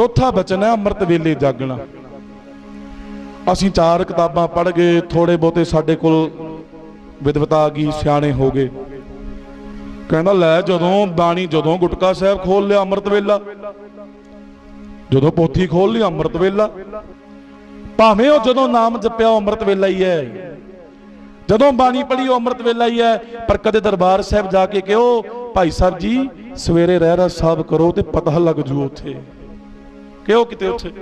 ਚੌਥਾ ਬਚਨ ਹੈ, ਅੰਮ੍ਰਿਤ ਵੇਲੇ ਜਾਗਣਾ। ਅਸੀਂ ਚਾਰ ਕਿਤਾਬਾਂ ਪੜ੍ਹ ਗਏ ਥੋੜੇ ਬਹੁਤੇ ਸਾਡੇ ਕੋਲ ਵਿਦਵਤਾ ਆ ਗਈ, ਸਿਆਣੇ ਹੋ ਗਏ। ਕਹਿੰਦਾ, ਲੈ ਜਦੋਂ ਬਾਣੀ ਜਦੋਂ ਗੁਟਕਾ ਸਾਹਿਬ ਖੋਲ ਲਿਆ ਅੰਮ੍ਰਿਤ ਵੇਲਾ, ਜਦੋਂ ਪੋਥੀ ਖੋਲ ਲਈ ਅੰਮ੍ਰਿਤ ਵੇਲਾ, ਭਾਵੇਂ ਉਹ ਜਦੋਂ ਨਾਮ ਜਪਿਆ ਉਹ ਅੰਮ੍ਰਿਤ ਵੇਲਾ ਹੀ ਹੈ। ਜਦੋਂ ਬਾਣੀ ਪੜ੍ਹੀ ਉਹ ਅੰਮ੍ਰਿਤ ਵੇਲਾ ਹੀ ਹੈ, ਪਰ ਕਦੇ ਦਰਬਾਰ ਸਾਹਿਬ ਜਾ ਕੇ ਕਿਹੋ, ਭਾਈ ਸਾਹਿਬ ਜੀ, ਸਵੇਰੇ ਰਹਿਰਾ ਸਾਹਿਬ ਕਰੋ ਤੇ ਪਤਾ ਲੱਗ ਜੂ ਉੱਥੇ। ਕਿਹੋ ਕਿਤੇ ਉੱਥੇ?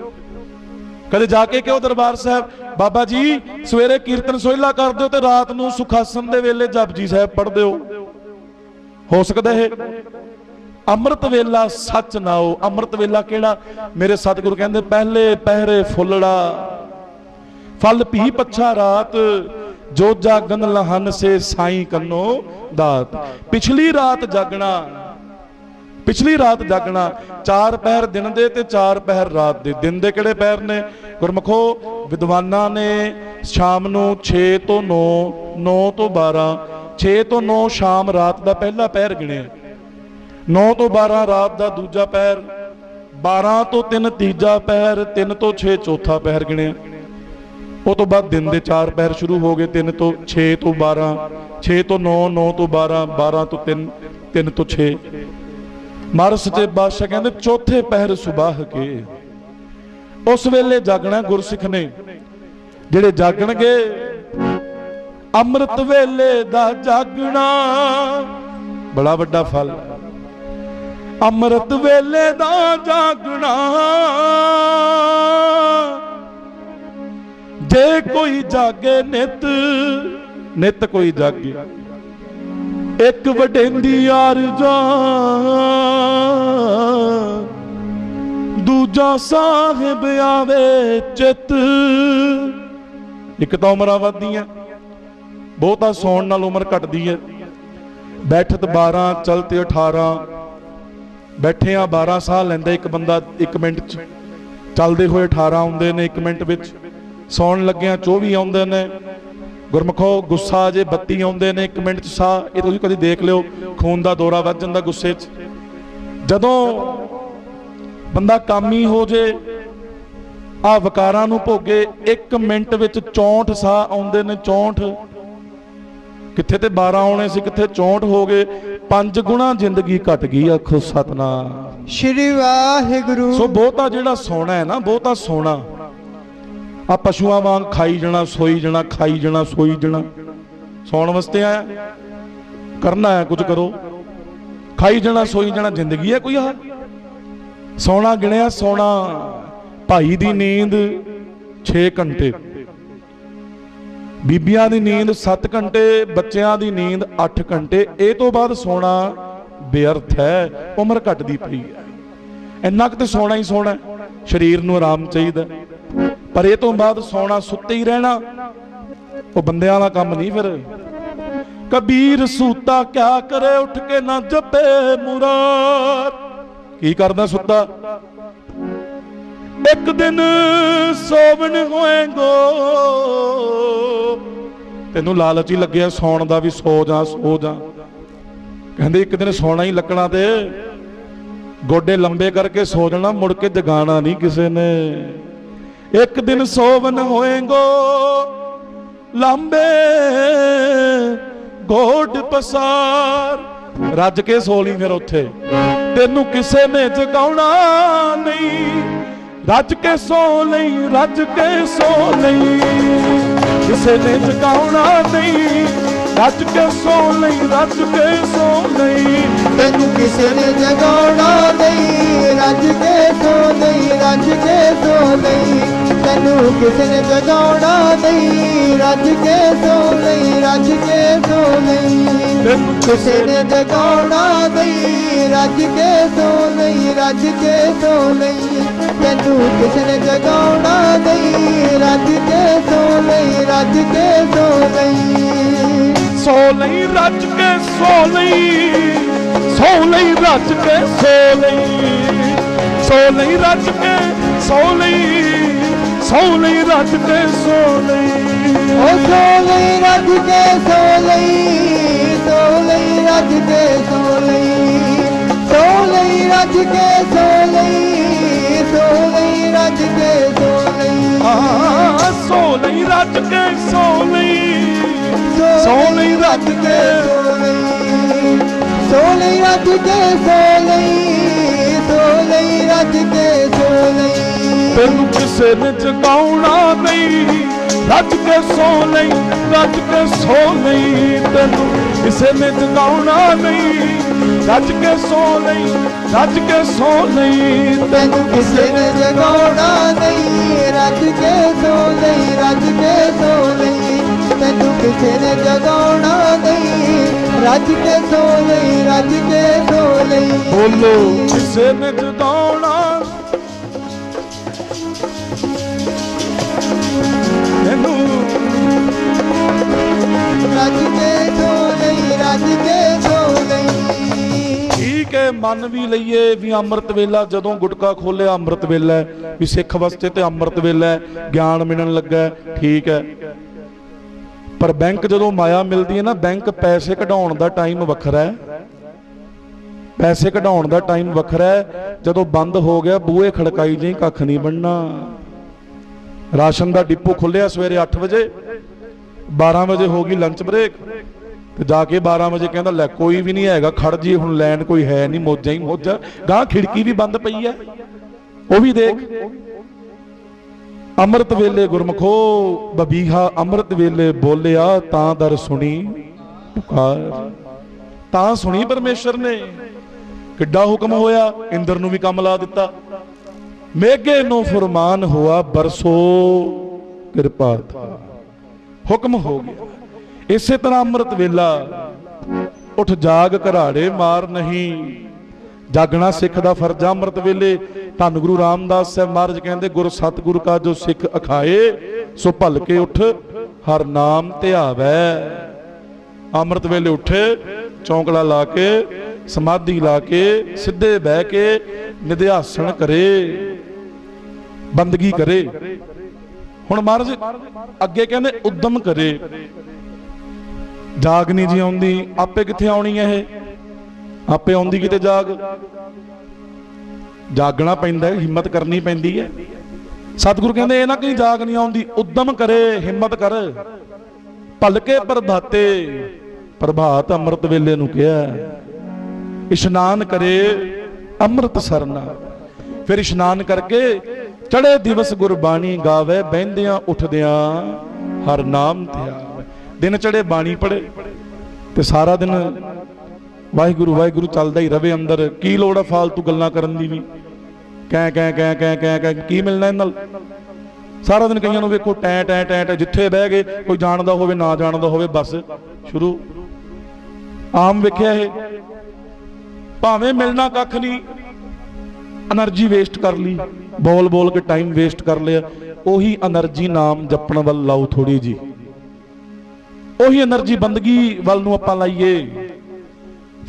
ਕਦੇ ਜਾ ਕੇ ਕਿਉਂ ਦਰਬਾਰ ਸਾਹਿਬ? ਬਾਬਾ ਜੀ, ਸਵੇਰੇ ਕੀਰਤਨ ਸੋਹਿਲਾ ਕਰ ਦਿਓ ਤੇ ਰਾਤ ਨੂੰ ਸੁਖਾਸਨ ਦੇ ਵੇਲੇ ਜਪਜੀ ਸਾਹਿਬ ਪੜ੍ਹ ਦਿਓ। ਹੋ ਸਕਦਾ ਇਹ? ਅੰਮ੍ਰਿਤ ਵੇਲਾ ਸੱਚ ਨਾਓ ਅੰਮ੍ਰਿਤ ਵੇਲਾ ਕਿਹੜਾ? ਮੇਰੇ ਸਤਿਗੁਰੂ ਕਹਿੰਦੇ, ਪਹਿਲੇ ਪਹਿਰੇ ਫੁੱਲੜਾ, ਫਲ ਭੀ ਪੱਛਾ ਰਾਤ, ਜੋ ਜਾਗਨ ਲਹਨ ਸੇ ਸਾਈ ਕੰਨੋ ਦਾਤ। ਪਿਛਲੀ ਰਾਤ ਜਾਗਣਾ ਪਿਛਲੀ ਰਾਤ ਜਾਗਣਾ, ਚਾਰ ਪਹਿਰ ਦਿਨ ਦੇ ਤੇ ਚਾਰ ਪਹਿਰ ਰਾਤ ਦੇ। ਦਿਨ ਦੇ ਕਿਹੜੇ ਪਹਿਰ ਨੇ? ਗੁਰਮਖੋ, ਵਿਦਵਾਨਾਂ ਨੇ ਸ਼ਾਮ ਨੂੰ 6 ਤੋਂ 9 9 ਤੋਂ 12 6 ਤੋਂ 9 ਸ਼ਾਮ ਰਾਤ ਦਾ ਪਹਿਲਾ ਪਹਿਰ ਗਿਣਿਆ। 9 ਤੋਂ 12 ਰਾਤ ਦਾ ਦੂਜਾ ਪਹਿਰ 12 ਤੋਂ 3 ਤੀਜਾ ਪਹਿਰ 3 ਤੋਂ 6 ਚੌਥਾ ਪਹਿਰ ਗਿਣਿਆ। ਉਹ ਤੋਂ ਬਾਅਦ ਦਿਨ ਦੇ ਚਾਰ ਪਹਿਰ ਸ਼ੁਰੂ ਹੋ ਗਏ 3 ਤੋਂ 6 ਤੋਂ 12 6 ਤੋਂ 9 9 ਤੋਂ 12 12 ਤੋਂ 3 3 ਤੋਂ 6 ਮਹਾਰਾਜ ਸੱਚੇ ਬਾਦਸ਼ਾਹ ਕਹਿੰਦੇ, ਚੌਥੇ ਪਹਿਰ ਸੁਬਾਹ ਕੇ। ਉਸ ਵੇਲੇ ਜਾਗਣਾ ਗੁਰਸਿੱਖ ਨੇ। ਜਿਹੜੇ ਜਾਗਣਗੇ, ਅੰਮ੍ਰਿਤ ਵੇਲੇ ਦਾ ਜਾਗਣਾ। ਬੜਾ ਵੱਡਾ ਫਲ। ਅੰਮ੍ਰਿਤ ਵੇਲੇ ਦਾ ਜਾਗਣਾ। ਜੇ ਕੋਈ ਜਾਗੇ ਨਿਤ ਨਿਤ ਕੋਈ ਜਾਗੇ। ਇੱਕ ਵਡੇਂਦੀ ਆਰਜ਼ਾ ਦੂਜਾ ਸਾਹਿਬ ਆਵੇ ਚਿਤ। ਇੱਕ ਤਾਂ ਉਮਰਾਂ ਵੱਧਦੀਆਂ, ਬਹੁਤਾ ਸੌਣ ਨਾਲ ਉਮਰ ਘਟਦੀ ਹੈ। ਬੈਠਤ 12 ਚਲਤੇ 18 ਬੈਠੇ ਆ 12 ਸਾਹ ਲੈਂਦਾ ਇੱਕ ਬੰਦਾ 1 ਮਿੰਟ ਚ। ਚੱਲਦੇ ਹੋਏ 18 ਆਉਂਦੇ ਨੇ 1 ਮਿੰਟ ਵਿੱਚ। ਸੌਣ ਲੱਗਿਆਂ 24 ਆਉਂਦੇ ਨੇ। ਗੁਰਮਖੋ ਗੁੱਸਾ ਜੇ 32 ਆਉਂਦੇ ਨੇ 1 ਮਿੰਟ ਚ ਸਾਹ ਇਹ ਤੁਸੀਂ ਕਦੀ ਦੇਖ ਲਿਓ ਖੂਨ ਦਾ ਦੌਰਾ ਵੱਧ ਜਾਂਦਾ ਗੁੱਸੇ 'ਚ। ਜਦੋਂ ਬੰਦਾ ਕਾਮੀ ਹੋ ਜੇ ਆ ਵਿਕਾਰਾਂ ਨੂੰ ਭੋਗੇ 1 ਮਿੰਟ ਵਿੱਚ 64 ਸਾਹ ਆਉਂਦੇ ਨੇ 64 ਕਿੱਥੇ ਤੇ 12 ਆਉਣੇ ਸੀ ਕਿੱਥੇ 64 ਹੋ ਗਏ ਪੰਜ ਗੁਣਾ ਜ਼ਿੰਦਗੀ ਘਟ ਗਈ ਆਖੋ ਸਤਨਾਮ। ਸ਼੍ਰੀ ਵਾਹਿਗੁਰੂ। ਸੋ ਬਹੁਤਾ ਜਿਹੜਾ ਸੋਣਾ ਹੈ ਨਾ ਬਹੁਤਾ ਸੋਣਾ ਆ ਪਸ਼ੂਆਂ ਵਾਂਗ ਖਾਈ ਜਾਣਾ, ਸੋਈ ਜਾਣਾ, ਖਾਈ ਜਾਣਾ, ਸੋਈ ਜਾਣਾ। ਸੌਣ ਵਾਸਤੇ ਆਇਆ। ਕਰਨਾ ਹੈ ਕੁਝ ਕਰੋ। ਖਾਈ ਜਾਣਾ, ਸੋਈ ਜਾਣਾ, ਜ਼ਿੰਦਗੀ ਹੈ ਕੋਈ ਆ ਸੋਣਾ ਗਿਣਿਆ, ਸੌਣਾ ਭਾਈ ਦੀ ਨੀਂਦ 6 ਘੰਟੇ। ਬੀਬੀਆਂ ਦੀ ਨੀਂਦ 7 ਘੰਟੇ, ਬੱਚਿਆਂ ਦੀ ਨੀਂਦ 8 ਘੰਟੇ। ਇਹ ਤੋਂ ਬਾਅਦ ਸੋਣਾ ਬੇਅਰਥ ਹੈ, ਉਮਰ ਘਟਦੀ ਪਈ ਹੈ। ਇੰਨਾ ਕੁ ਤੇ ਸੋਣਾ ਹੀ ਸੋਣਾ ਸਰੀਰ ਨੂੰ ਆਰਾਮ ਚਾਹੀਦਾ ਪਰ ਇਹ ਤੋਂ ਬਾਅਦ ਸੌਣਾ ਸੁੱਤੇ ਹੀ ਰਹਿਣਾ। ਉਹ ਬੰਦਿਆਂ ਦਾ ਕੰਮ ਨਹੀਂ ਫਿਰ। ਕਬੀਰ ਸੂਤਾ ਕਿਆ ਕਰੇ, ਉੱਠ ਕੇ ਨਾ ਜਪੇ ਮੁਰਾਰ ਕੀ ਕਰਦਾ ਸੁੱਤਾ? ਇੱਕ ਦਿਨ ਸੋਵਣ ਹੋਏਗੋ। ਤੈਨੂੰ ਲਾਲਚ ਹੀ ਲੱਗਿਆ ਸੌਣ ਦਾ ਵੀ ਸੋ ਜਾ ਸੋ ਜਾ। ਕਹਿੰਦੇ ਇੱਕ ਦਿਨ ਸੌਣਾ ਹੀ ਲੱਗਣਾ ਤੇ। ਗੋਡੇ ਲੰਬੇ ਕਰਕੇ ਸੋ ਜਾਣਾ, ਮੁੜ ਕੇ ਜਗਾਣਾ ਨਹੀਂ ਕਿਸੇ ਨੇ। ਇੱਕ ਦਿਨ ਸੋਵਨ ਹੋਏਗੋ, ਲੰਬੇ ਗੋਡ ਪਸਾਰ। ਰੱਜ ਕੇ ਸੋ ਲਈ ਫਿਰ ਉੱਥੇ। ਤੈਨੂੰ ਕਿਸੇ ਨੇ ਜਗਾਉਣਾ ਨਹੀਂ। ਰੱਜ ਕੇ ਸੋ ਲਈ, ਰੱਜ ਕੇ ਸੋ ਲਈ। ਕਿਸੇ ਨੇ ਜਗਾਉਣਾ ਨਹੀਂ। ਰੱਜ ਕੇ ਸੋ ਲਈ ਰੱਜ ਕੇ ਸੋ ਲਈ ਤੈਨੂੰ ਕਿਸੇ ਨੇ ਜਗਾਉਣਾ ਨਹੀਂ ਰੱਜ ਕੇ ਸੋ ਨਹੀਂ ਰੱਜ ਕੇ ਸੋ ਨਹੀਂ ਤੈਨੂੰ ਕਿਸੇ ਨੇ ਜਗਾਉਣਾ ਨਹੀਂ ਰੱਜ ਕੇ ਸੋ ਨਹੀਂ ਰੱਜ ਕੇ ਸੋ ਨਹੀਂ ਤੈਨੂੰ ਕਿਸੇ ਨੇ ਜਗਾਉਣਾ ਨਹੀਂ ਰੱਜ ਕੇ ਸੋ ਨਹੀਂ ਰੱਜ ਕੇ ਸੋ ਨਹੀਂ ਤੈਨੂੰ ਕਿਸੇ ਨੇ ਜਗਾਉਣਾ ਨਹੀਂ ਰੱਜ ਕੇ ਸੋ ਨਹੀਂ ਰੱਜ ਕੇ ਸੋ ਨਹੀਂ ਸੋ ਲਈ ਰੱਜ ਕੇ ਸੋ ਲਈ ਸੋ ਲਈ ਰੱਜ ਕੇ ਸੋ ਲਈ ਸੋ ਲਈ ਰੱਜ ਕੇ ਸੋ ਲਈ ਸੋ ਲਈ ਰੱਜ ਕੇ ਸੋ ਲਈ। ਓ ਸੋ ਲਈ ਰੱਜ ਕੇ ਸੋ ਲਈ ਸੋ ਲਈ ਰੱਜ ਕੇ ਸੋ ਲਈ ਸੋ ਲਈ ਰੱਜ ਕੇ ਸੋ ਲਈ ਸੋ ਲਈ ਰੱਜ ਕੇ ਸੋ ਲਈ। ਆ ਸੋ ਲਈ ਰੱਜ ਕੇ ਸੋ ਲਈ। ਰੱਜ ਕੇ ਸੋ ਲਈ ਸੋ ਲਈ ਰੱਜ ਕੇ ਸੋ ਲਈ ਸੋ ਲਈ ਰੱਜ ਕੇ ਸੋ ਲਈ ਤੈਨੂੰ ਕਿਸੇ ਨੇ ਜਗਾਉਣਾ ਨਹੀਂ ਰੱਜ ਕੇ ਸੌ ਲਈ ਰੱਜ ਕੇ ਸੌ ਲਈ ਤੈਨੂੰ ਕਿਸੇ ਨੇ ਜਗਾਉਣਾ ਨਹੀਂ ਰੱਜ ਕੇ ਸੌ ਲਈ ਰੱਜ ਕੇ ਸੌ ਲਈ ਤੈਨੂੰ ਕਿਸੇ ਨੇ ਜਗਾਉਣਾ ਨਹੀਂ ਰੱਜ ਕੇ ਸੋ ਲਈ ਰੱਜ ਕੇ ਸੋ ਤੈਨੂੰ ਕਿਸੇ ਨੇ ਜਗਾਉਣਾ ਨਹੀਂ। ਰੱਜ ਕੇ ਸੋ ਲਈ ਰੱਜ ਕੇ ਸੋ ਲਈ। ਬੋਲੋ ਕਿਸੇ ਨੇ ਜਗਾਉਣਾ। ਤੈਨੂੰ ਰੱਜ ਕੇ ਸੋ ਲਈ ਰੱਜ ਕੇ ਸੋ ਲਈ। ਠੀਕ ਹੈ ਮੰਨ ਵੀ ਲਈਏ ਵੀ ਅੰਮ੍ਰਿਤ ਵੇਲਾ ਜਦੋਂ ਗੁਟਕਾ ਖੋਲਿਆ ਅੰਮ੍ਰਿਤ ਵੇਲਾ ਵੀ ਸਿੱਖ ਵਾਸਤੇ ਤੇ ਅੰਮ੍ਰਿਤ ਵੇਲਾ ਗਿਆਨ ਮਿਲਣ ਲੱਗਾ ਠੀਕ ਹੈ। ਪਰ ਬੈਂਕ ਜਦੋਂ ਮਾਇਆ ਮਿਲਦੀ ਹੈ ਨਾ, ਬੈਂਕ ਪੈਸੇ ਕਢਾਉਣ ਦਾ ਟਾਈਮ ਵੱਖਰਾ ਹੈ। ਪੈਸੇ ਕਢਾਉਣ ਦਾ ਟਾਈਮ ਵੱਖਰਾ ਹੈ। ਜਦੋਂ ਬੰਦ ਹੋ ਗਿਆ, ਬੂਹੇ ਖੜਕਾਈ ਜਾਈ, ਕੱਖ ਨਹੀਂ ਬਣਨਾ। ਰਾਸ਼ਨ ਦਾ ਡਿਪੂ ਖੁੱਲਿਆ ਸਵੇਰੇ 8 ਵਜੇ 12 ਵਜੇ ਹੋ ਗਈ ਲੰਚ ਬ੍ਰੇਕ ਤੇ ਜਾ ਕੇ 12 ਵਜੇ ਕਹਿੰਦਾ, ਲੈ, ਕੋਈ ਵੀ ਨਹੀਂ ਹੈਗਾ, ਖੜ ਜੀ ਹੁਣ ਲੈਣ ਕੋਈ ਹੈ ਨਹੀਂ, ਮੋਜਾ ਹੀ ਮੋਜਾ। ਗਾਂ ਖਿੜਕੀ ਵੀ ਬੰਦ ਪਈ ਹੈ। ਉਹ ਵੀ ਦੇਖ। ਅੰਮ੍ਰਿਤ ਵੇਲੇ ਗੁਰਮਖੋ, ਬਬੀਹਾ ਅੰਮ੍ਰਿਤ ਵੇਲੇ ਬੋਲਿਆ, ਤਾਂ ਦਰ ਸੁਣੀ, ਪੁਕਾਰ। ਤਾਂ ਸੁਣੀ ਪਰਮੇਸ਼ਰ ਨੇ। ਕਿੱਡਾ ਹੁਕਮ ਹੋਇਆ, ਇੰਦਰ ਨੂੰ ਵੀ ਕੰਮ ਲਾ ਦਿੱਤਾ। ਮੇਘੇ ਨੂੰ ਫਰਮਾਨ ਹੋਆ, ਬਰਸੋ ਕਿਰਪਾ ਹੁਕਮ ਹੋ ਗਿਆ। ਇਸੇ ਤਰ੍ਹਾਂ ਅੰਮ੍ਰਿਤ ਵੇਲਾ, ਉਠ ਜਾਗ ਘਰਾੜੇ ਮਾਰ ਨਹੀਂ। ਜਾਗਣਾ ਸਿੱਖ ਦਾ ਫਰਜ਼ ਆ ਅੰਮ੍ਰਿਤ ਵੇਲੇ। ਧੰਨ ਗੁਰੂ ਰਾਮਦਾਸ ਸਾਹਿਬ ਮਹਾਰਾਜ ਕਹਿੰਦੇ, ਗੁਰ ਸਤਿਗੁਰ ਕਾ ਜੋ ਸਿੱਖ ਅਖਾਏ, ਸੋ ਭਲ ਕੇ ਉੱਠ, ਹਰ ਨਾਮ ਧਿਆਵੈ ਅੰਮ੍ਰਿਤ ਵੇਲੇ ਉੱਠੇ, ਚੌਂਕਲਾ ਲਾ ਕੇ, ਸਮਾਧੀ ਲਾ ਕੇ, ਸਿੱਧੇ ਬਹਿ ਕੇ ਨਿਧਿਆਸਣ ਕਰੇ, ਬੰਦਗੀ ਕਰੇ। ਹੁਣ ਮਹਾਰਾਜ ਅੱਗੇ ਕਹਿੰਦੇ, ਉਦਮ ਕਰੇ। ਜਾਗ ਨਹੀਂ ਜੀ ਆਉਂਦੀ, ਆਪੇ ਕਿੱਥੇ ਆਉਣੀ ਹੈ ਇਹ? ਆਪੇ ਆਉਂਦੀ ਕਿਤੇ ਜਾਗ? ਜਾਗਣਾ ਪੈਂਦਾ ਹਿੰਮਤ ਕਰਨੀ ਪੈਂਦੀ ਹੈ। ਸਤਿਗੁਰੂ ਕਹਿੰਦੇ, ਇਹ ਨਾ ਕਿ ਜਾਗ ਨਹੀਂ ਆਉਂਦੀ, ਉਦਮ ਕਰੇ, ਹਿੰਮਤ ਕਰ। ਭਲਕੇ ਪ੍ਰਭਾਤੇ, ਪ੍ਰਭਾਤ ਅੰਮ੍ਰਿਤ ਵੇਲੇ ਨੂੰ ਕਿਹਾ, ਇਸ਼ਨਾਨ ਕਰੇ ਅੰਮ੍ਰਿਤ ਸਰਨਾ। ਫਿਰ ਇਸ਼ਨਾਨ ਕਰਕੇ ਚੜੇ ਦਿਵਸ ਗੁਰਬਾਣੀ ਗਾਵੇ, ਬਹਿੰਦਿਆਂ ਉੱਠਦਿਆਂ ਹਰ ਨਾਮ ਧਿਆਵੇ। ਦਿਨ ਚੜੇ ਬਾਣੀ ਪੜੇ ਤੇ ਸਾਰਾ ਦਿਨ ਵਾਹਿਗੁਰੂ ਵਾਹਿਗੁਰੂ ਚੱਲਦਾ ਹੀ ਰਵੇ ਅੰਦਰ। ਕੀ ਲੋੜ ਆ, ਫਾਲਤੂ ਗੱਲਾਂ ਕਰਨ ਦੀ ਵੀ? ਕੈ ਕੈ ਕੈ ਕੈ ਕੈ ਕੈ, ਕੀ ਮਿਲਣਾ ਇਹਨਾਂ ਨਾਲ ਸਾਰਾ ਦਿਨ ਕਈਆਂ ਨੂੰ ਵੇਖੋ ਟੈ ਟੈ ਟੈ ਟੈ, ਜਿੱਥੇ ਬਹਿ ਗਏ, ਕੋਈ ਜਾਣਦਾ ਹੋਵੇ, ਨਾ ਜਾਣਦਾ ਹੋਵੇ, ਬਸ ਸ਼ੁਰੂ। ਆਮ ਵੇਖਿਆ ਇਹ। ਭਾਵੇਂ ਮਿਲਣਾ ਕੱਖ ਨਹੀਂ એનર્ਜੀ ਵੇਸਟ ਕਰ ਲਈ, ਬੋਲ ਬੋਲ ਕੇ ਟਾਈਮ ਵੇਸਟ ਕਰ ਲਿਆ, ਉਹੀ એનર્ਜੀ ਨਾਮ ਜਪਣ ਵੱਲ ਲਾਓ ਥੋੜੀ ਜੀ ਉਹੀ એનર્ਜੀ ਬੰਦਗੀ ਵੱਲ ਨੂੰ ਆਪਾਂ ਲਾਈਏ।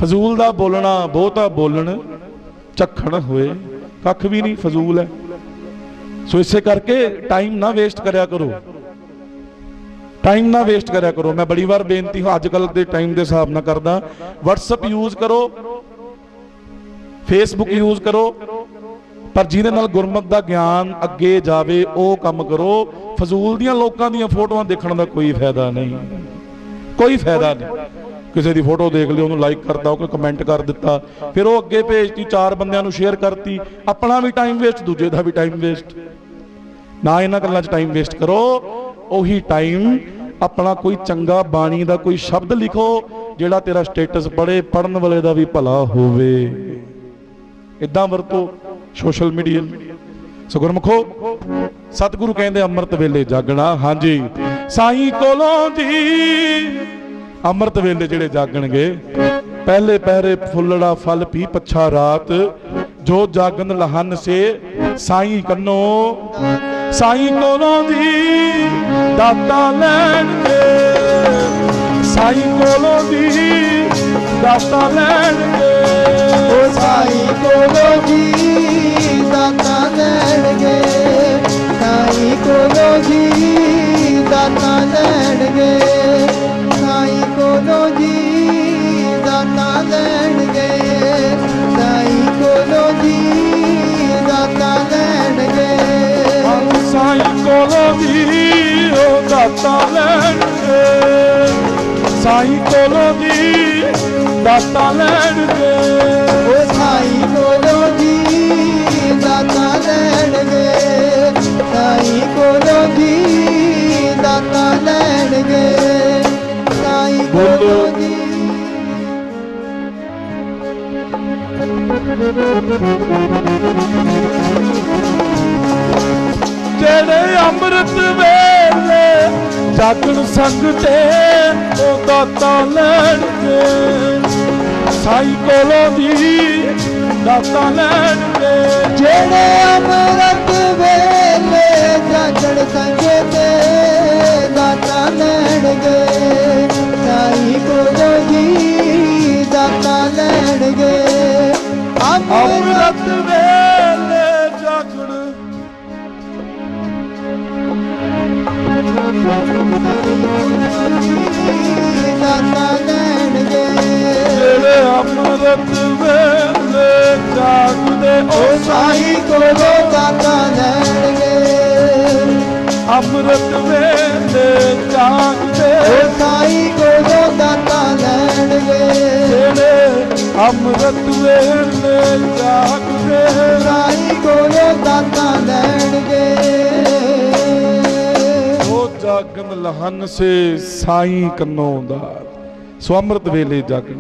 ਫਜ਼ੂਲ ਦਾ ਬੋਲਣਾ, ਬਹੁਤਾ ਬੋਲਣ ਚੱਖਣ ਹੋਏ। ਕੱਖ ਵੀ ਨਹੀਂ, ਫਜ਼ੂਲ ਹੈ। ਸੋ ਇਸੇ ਕਰਕੇ ਟਾਈਮ ਨਾ ਵੇਸਟ ਕਰਿਆ ਕਰੋ। ਟਾਈਮ ਨਾ ਵੇਸਟ ਕਰਿਆ ਕਰੋ। ਮੈਂ ਬੜੀ ਵਾਰ ਬੇਨਤੀ ਹਾਂ ਅੱਜ ਕੱਲ ਦੇ ਟਾਈਮ ਦੇ ਹਿਸਾਬ ਨਾਲ ਕਰਦਾ। WhatsApp ਯੂਜ਼ ਕਰੋ। ਫੇਸਬੁੱਕ ਯੂਜ਼ ਕਰੋ। ਪਰ ਜਿਹਦੇ ਨਾਲ ਗੁਰਮਤ ਦਾ ਗਿਆਨ ਅੱਗੇ ਜਾਵੇ, ਉਹ ਕੰਮ ਕਰੋ। ਫਜ਼ੂਲ ਦੀਆਂ ਲੋਕਾਂ ਦੀਆਂ ਫੋਟੋਆਂ ਦੇਖਣ ਦਾ ਕੋਈ ਫਾਇਦਾ ਨਹੀਂ। ਕੋਈ ਫਾਇਦਾ ਨਹੀਂ। ਕਿਸੇ ਦੀ ਫੋਟੋ ਦੇਖ ਲਈ ਉਹਨੂੰ ਲਾਈਕ ਕਰਤਾ ਉਹ ਕਮੈਂਟ ਕਰ ਦਿੱਤਾ, ਫਿਰ ਉਹ ਅੱਗੇ ਭੇਜਤੀ, ਚਾਰ ਬੰਦਿਆਂ ਨੂੰ ਸ਼ੇਅਰ ਕਰਤੀ। ਆਪਣਾ ਵੀ ਟਾਈਮ ਵੇਸਟ ਦੂਜੇ ਦਾ ਵੀ ਟਾਈਮ ਵੇਸਟ ਨਾ ਇਹਨਾਂ ਗੱਲਾਂ 'ਚ ਟਾਈਮ ਵੇਸਟ ਕਰੋ, ਉਹੀ ਟਾਈਮ ਆਪਣਾ ਕੋਈ ਚੰਗਾ ਬਾਣੀ ਦਾ ਕੋਈ ਸ਼ਬਦ ਲਿਖੋ, ਜਿਹੜਾ ਤੇਰਾ ਸਟੇਟਸ ਪੜੇ ਪੜਨ ਵਾਲੇ ਦਾ ਵੀ ਭਲਾ ਹੋਵੇ। ਇਦਾਂ ਵਰਤੋ ਸੋਸ਼ਲ ਮੀਡੀਆ ਸੋ ਗੁਰਮਖੋ ਸਤਿਗੁਰੂ ਕਹਿੰਦੇ ਅੰਮ੍ਰਿਤ ਵੇਲੇ ਜਾਗਣਾ। ਹਾਂਜੀ। ਸਾਈਂ ਕੋਲੋਂ ਦੀ ਅੰਮ੍ਰਿਤ ਵੇਲੇ ਜਿਹੜੇ ਜਾਗਣਗੇ, ਪਹਿਲੇ ਪਹਿਰੇ ਫੁੱਲੜਾ ਫਲ ਪੀ ਪੱਛਾ ਰਾਤ, ਜੋ ਜਾਗਨ ਲਹਨ ਸੇ ਸਾਈਂ ਕੰਨੋ, ਸਾਈਂ ਕੋਲੋਂ ਦੀ ਦਾਤਾ ਲੈਣਗੇ ਸਾਈਂ ਕੋਲੋਂ ਦੀ ਦਾਤਾ ਲੈਣਗੇ ਓ ਸਾਈ ਕੋਲੋਂ ਜੀ ਦਾਤਾ ਲੈਣਗੇ ਸਾਈ ਕੋਲੋਂ ਜੀ ਦਾਤਾ ਲੈਣਗੇ ਸਾਈ ਸਾਈਂ ਕੋਲੋਂ ਦੀ ਜਾਗਣ ਸੰਗ ਤੇ ਉਹ ਦਾਤਾ ਲੈਣਗੇ ਸਾਈਂ ਕੋਲੋਂ ਦੀ ਦਾਤਾ ਲੈਣਗੇ ਜਿਹੜੇ ਅਮਰਤ ਵੇਲੇ ਜਾਗਣ ਸੰਗੇ ਤੇ ਦਾਤਾ ਲੈਣਗੇ ਸਾਈ ਕੋਲੋਂ ਜੀ ਦਾਤਾ ਲੈਣਗੇ ਅੰਮ੍ਰਿਤ ਵੇਲੇ ਦਾਤਾ ਲੈਣਗੇ ਜਿਹੜੇ ਅੰਮ੍ਰਿਤ ਵੇਲੇ ਜਾਗਦੇ, ਉਹ ਸਾਈ ਕੋਲੋਂ ਦਾਤਾ ਲੈਣਗੇ। ਅੰਮ੍ਰਿਤ ਵੇਲੇ ਜਾਗਦੇ, ਉਹ ਸਾਈ ਕੋਲੋਂ ਦਾਤਾ ਲੈਣਗੇ। ਜਿਹੜੇ ਅੰਮ੍ਰਿਤ ਵੇਲੇ ਜਾਗਦੇ ਸਾਈ ਕੋਲੋਂ ਦਾਤਾ ਲੈਣਗੇ। ਉਹ ਜਾਗਨ ਲਹਨ ਸੇ ਸਾਈ ਕੰਨੋਂ ਦਾ ਸੋ ਅੰਮ੍ਰਿਤ ਵੇਲੇ ਜਾਗਣ